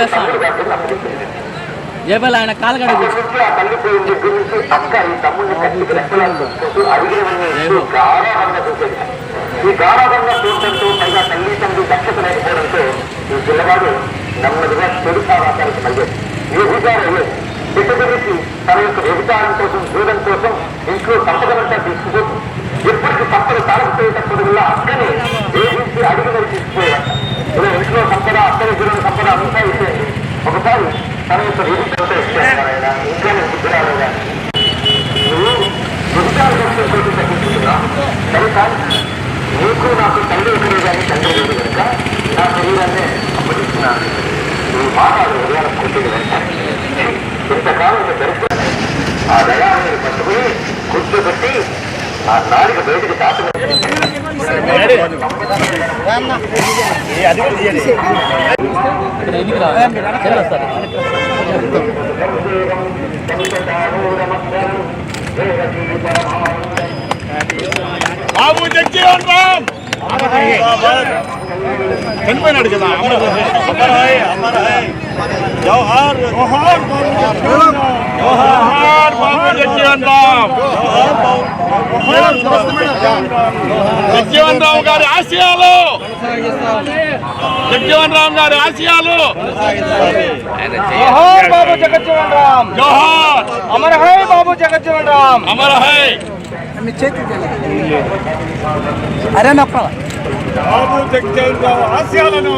వేస్తాను వేస్తాడు ఆయన కాలగడ ఈ గారాభంగా చూడటంతో పైగా తల్లి దక్షత లేకపోవడంతో ఈ పిల్లవాడు నెమ్మదిగా చెడు సావాసానికి మళ్ళీ వ్యభిచారం అయ్యేది బిడ్డ తన యొక్క వ్యభిచారం కోసం దూరం కోసం ఇంట్లో సంపదనంతా తీసుకుపోతూ నీకు నాకు తండ్రి ఒకరే కానీ తండ్రి లేదు కనుక నా శరీరాన్ని అప్పగిస్తున్నాను నువ్వు మాట్లాడు హృదయాలకు కొట్టేది వెంటనే ఇంతకాలం దరిద్రం ఆ దయాన్ని పట్టుకుని కూర్చోబెట్టి ఆ నాలుగు బయటికి తాత ఇక్కడ ఎన్నిక రా వస్తారు బాబు జగ్జీవన్ రామ్ చనిపోయినాడు కదా అమర్ హై అమర్ హై జవహర్ జవహర్ జవహర్ బాబు జగ్జీవన్ రామ్ గారి ఆశయాలు. జగ్జీవన్ రామ్ గారి ఆశయాలు. జోహార్ బాబు జగజ్జీవన్ రామ్. జవహర్ అమర్ హై బాబు జగజ్జీవన్ రామ్. అమర్ హై. అరే నప్ప. బాబు జగ్జీవన్ రామ్ ఆశయాలను.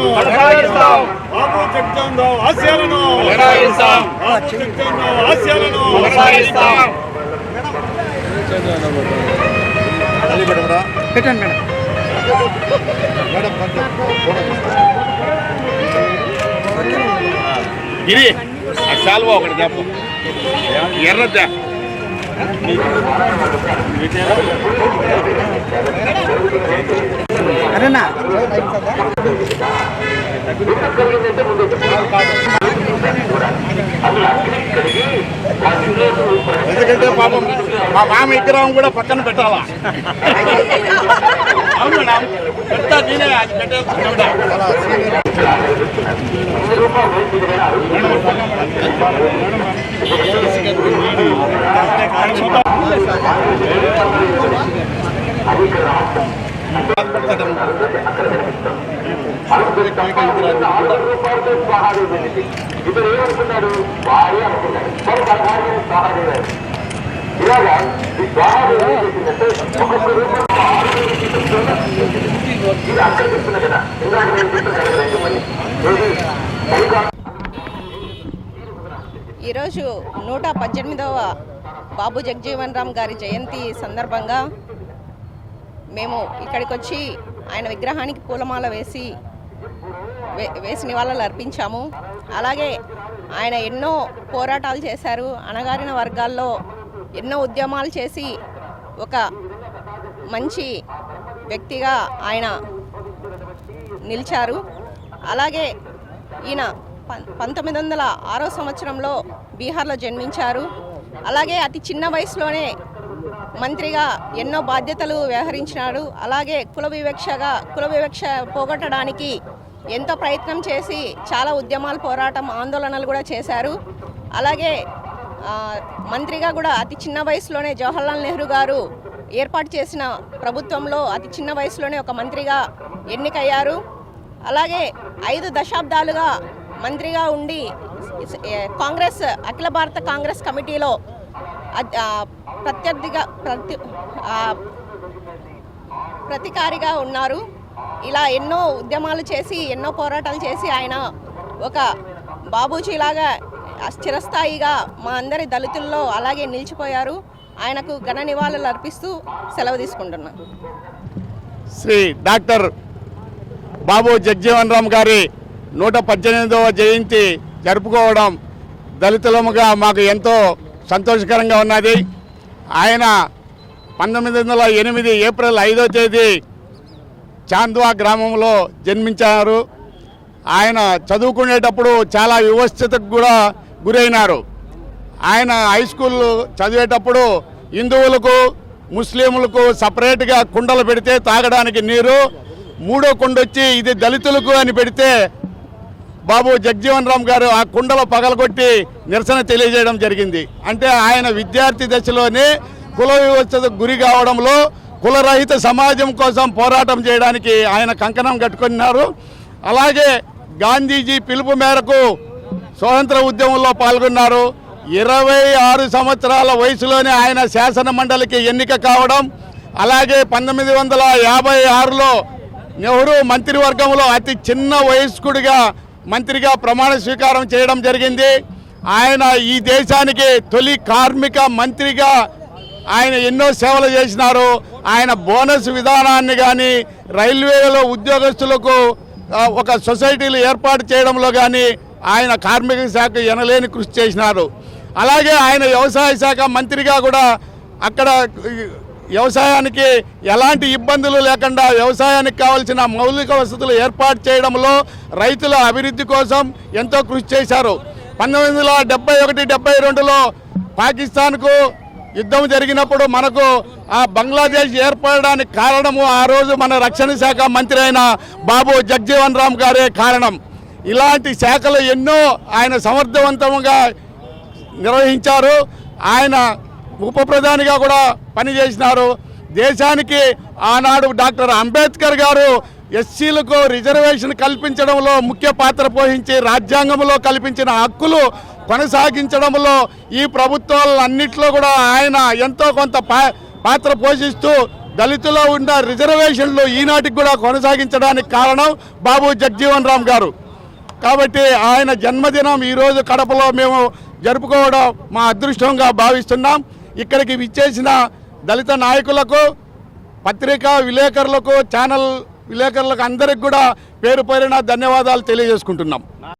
బాబు జగ్జీవన్ రామ్ ఆశయాలను. కొనసాగిస్తాం. ఆశయాలను కొనసాగిస్తాం. పెట్టండి మేడం గిరి ఆ శాల్వా ఒకటి చెప్పు ఎర్రద్దా అరేనా కలిగిందంటే ముందు అందులో అగ్ని కలిగి ఆ ఇంట్లో ఎందుకంటే పాపం మా మామ విగ్రహం కూడా పక్కన పెట్టాలా అవును మేడం పెడతా నేనే అది పెట్టేస్తున్నా రూపాయలతో వెళ్ళింది ఇతను ఏమనుకున్నాడు భార్య అనుకున్నాడు మరి పదహారు ఇలాగా ఈ ఏం చేసిందంటే ఒక్కొక్క రూపాయలు ఇది చెప్తున్నా కదా ఇందాక నేను చెప్తున్నా కదా ఈరోజు నూట పద్దెనిమిదవ బాబు జగజీవన్ రామ్ గారి జయంతి సందర్భంగా మేము ఇక్కడికి వచ్చి ఆయన విగ్రహానికి పూలమాల వేసి వేసి నివాళులు అర్పించాము. అలాగే ఆయన ఎన్నో పోరాటాలు చేశారు. అణగారిన వర్గాల్లో ఎన్నో ఉద్యమాలు చేసి ఒక మంచి వ్యక్తిగా ఆయన నిలిచారు. అలాగే ఈయన పం- పంతొమ్మిది వందల ఆరో సంవత్సరంలో బీహార్లో జన్మించారు. అలాగే అతి చిన్న వయసులోనే మంత్రిగా ఎన్నో బాధ్యతలు వ్యవహరించినాడు. అలాగే కుల వివక్షగా కుల వివక్ష పోగొట్టడానికి ఎంతో ప్రయత్నం చేసి చాలా ఉద్యమాలు పోరాటం ఆందోళనలు కూడా చేశారు. అలాగే మంత్రిగా కూడా అతి చిన్న వయసులోనే జవహర్లాల్ నెహ్రూ గారు ఏర్పాటు చేసిన ప్రభుత్వంలో అతి చిన్న వయసులోనే ఒక మంత్రిగా ఎన్నికయ్యారు. అలాగే ఐదు దశాబ్దాలుగా మంత్రిగా ఉండి కాంగ్రెస్ అఖిల భారత కాంగ్రెస్ కమిటీలో అద్- ప్రత్యర్థిగా ప్రతి ప్రతికారిగా ఉన్నారు. ఇలా ఎన్నో ఉద్యమాలు చేసి ఎన్నో పోరాటాలు చేసి ఆయన ఒక బాబూజీలాగా చిరస్థాయిగా మా అందరి దళితుల్లో అలాగే నిలిచిపోయారు. ఆయనకు ఘన నివాళులు అర్పిస్తూ సెలవు తీసుకుంటున్నా. శ్రీ డాక్టర్ బాబు జగ్జీవన్ రామ్ గారి నూట పద్దెనిమిదవ జయంతి జరుపుకోవడం దళితులముగా మాకు ఎంతో సంతోషకరంగా ఉన్నది. ఆయన పంతొమ్మిది వందల ఎనిమిది ఏప్రిల్ ఐదో తేదీ చాంద్వా గ్రామంలో జన్మించారు. ఆయన చదువుకునేటప్పుడు చాలా వివస్థతకు కూడా గురైనారు. ఆయన హై స్కూల్ చదివేటప్పుడు హిందువులకు ముస్లింలకు సపరేట్గా కుండలు పెడితే తాగడానికి నీరు మూడో కుండ వచ్చి ఇది దళితులకు అని పెడితే బాబు జగ్జీవన్ రామ్ గారు ఆ కుండలో పగలగొట్టి నిరసన తెలియజేయడం జరిగింది. అంటే ఆయన విద్యార్థి దశలోనే కుల వివక్షకు గురి కావడంలో కులరహిత సమాజం కోసం పోరాటం చేయడానికి ఆయన కంకణం కట్టుకున్నారు. అలాగే గాంధీజీ పిలుపు మేరకు స్వతంత్ర ఉద్యమంలో పాల్గొన్నారు. ఇరవై ఆరు సంవత్సరాల వయసులోనే ఆయన శాసన మండలికి ఎన్నిక కావడం అలాగే పంతొమ్మిది వందల యాభై ఆరులో నెహ్రూ మంత్రివర్గంలో అతి చిన్న వయస్కుడిగా మంత్రిగా ప్రమాణ స్వీకారం చేయడం జరిగింది. ఆయన ఈ దేశానికి తొలి కార్మిక మంత్రిగా ఆయన ఎన్నో సేవలు చేసినారు. ఆయన బోనస్ విధానాన్ని కానీ రైల్వేలో ఉద్యోగస్తులకు ఒక సొసైటీలు ఏర్పాటు చేయడంలో కానీ ఆయన కార్మిక శాఖ ఎనలేని కృషి చేసినారు. అలాగే ఆయన వ్యవసాయ శాఖ మంత్రిగా కూడా అక్కడ వ్యవసాయానికి ఎలాంటి ఇబ్బందులు లేకుండా వ్యవసాయానికి కావాల్సిన మౌలిక వసతులు ఏర్పాటు చేయడంలో రైతుల అభివృద్ధి కోసం ఎంతో కృషి చేశారు. పంతొమ్మిది వందల డెబ్బై ఒకటి డెబ్బై రెండులో పాకిస్తాన్కు యుద్ధం జరిగినప్పుడు మనకు ఆ బంగ్లాదేశ్ ఏర్పడడానికి కారణము ఆ రోజు మన రక్షణ శాఖ మంత్రి అయిన బాబు జగ్జీవన్ రామ్ గారే కారణం. ఇలాంటి శాఖలు ఎన్నో ఆయన సమర్థవంతంగా నిర్వహించారు. ఆయన ఉప ప్రధానిగా కూడా పనిచేసినారు. దేశానికి ఆనాడు డాక్టర్ అంబేద్కర్ గారు ఎస్సీలకు రిజర్వేషన్ కల్పించడంలో ముఖ్య పాత్ర పోషించి రాజ్యాంగంలో కల్పించిన హక్కులు కొనసాగించడంలో ఈ ప్రభుత్వాలన్నింటిలో కూడా ఆయన ఎంతో కొంత పా- పాత్ర పోషిస్తూ దళితులో ఉన్న రిజర్వేషన్లు ఈనాటికి కూడా కొనసాగించడానికి కారణం బాబు జగ్జీవన్ రామ్ గారు. కాబట్టి ఆయన జన్మదినం ఈరోజు కడపలో మేము జరుపుకోవడం మా అదృష్టంగా భావిస్తున్నాం. ఇక్కడికి విచ్చేసిన దళిత నాయకులకు పత్రికా విలేకరులకు ఛానల్ విలేకరులకు అందరికి కూడా పేరు పేరున ధన్యవాదాలు తెలియజేసుకుంటున్నాం.